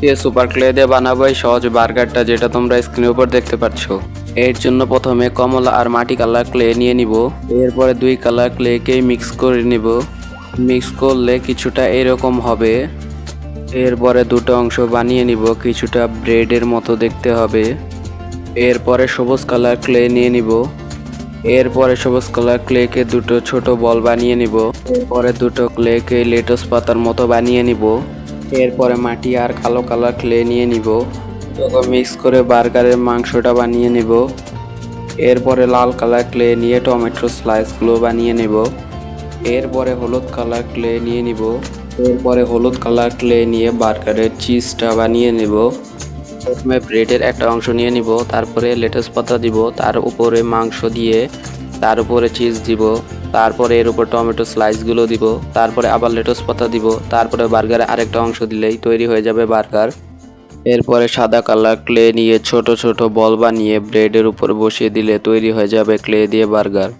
আজকে super clay দিয়ে বানাবো এই সহজ বার্গারটা যেটা তোমরা স্ক্রিনের উপর দেখতে পাচ্ছ। এর জন্য প্রথমে কমলা আর মাটি কালার ক্লে নিয়ে নিব। এরপরে দুই কালার ক্লেকেই মিক্স করে নিব। মিক্স করলে কিছুটা এরকম হবে। এরপরে দুটো অংশ বানিয়ে নিব, কিছুটা ব্রেডের মতো দেখতে হবে। এরপরে সবুজ কালার ক্লে নিয়ে নিব। এরপরে সবুজ কালার ক্লেকে দুটো ছোট বল বানিয়ে নিব। এরপরে দুটো ক্লেকে লেটস পাতার মতো বানিয়ে নিব। এরপরে মাটি আর কালো কালার ক্লে নিয়ে নিব। তখন মিক্স করে বার্গারের মাংসটা বানিয়ে নিব। এরপরে লাল কালার ক্লে নিয়ে টমেটো স্লাইসগুলো বানিয়ে নেব। এরপরে হলুদ কালার ক্লে নিয়ে নিব। এরপরে হলুদ কালার ক্লে নিয়ে বার্গারের চিজটা বানিয়ে নেব। প্রথমে ব্রেডের একটা অংশ নিয়ে নিব, তারপরে লেটাস পাতা দিব, তার উপরে মাংস দিয়ে তার উপরে চিজ দিব। তারপরে এর উপর টমেটো স্লাইসগুলো দিব, তারপরে আবার লেটোস পাতা দিব, তারপরে বার্গারে আরেকটা অংশ দিলেই তৈরি হয়ে যাবে বার্গার। এরপরে সাদা কালার ক্লে নিয়ে ছোট ছোট বল বানিয়ে ব্রেডের উপর বসিয়ে দিলে তৈরি হয়ে যাবে ক্লে দিয়ে বার্গার।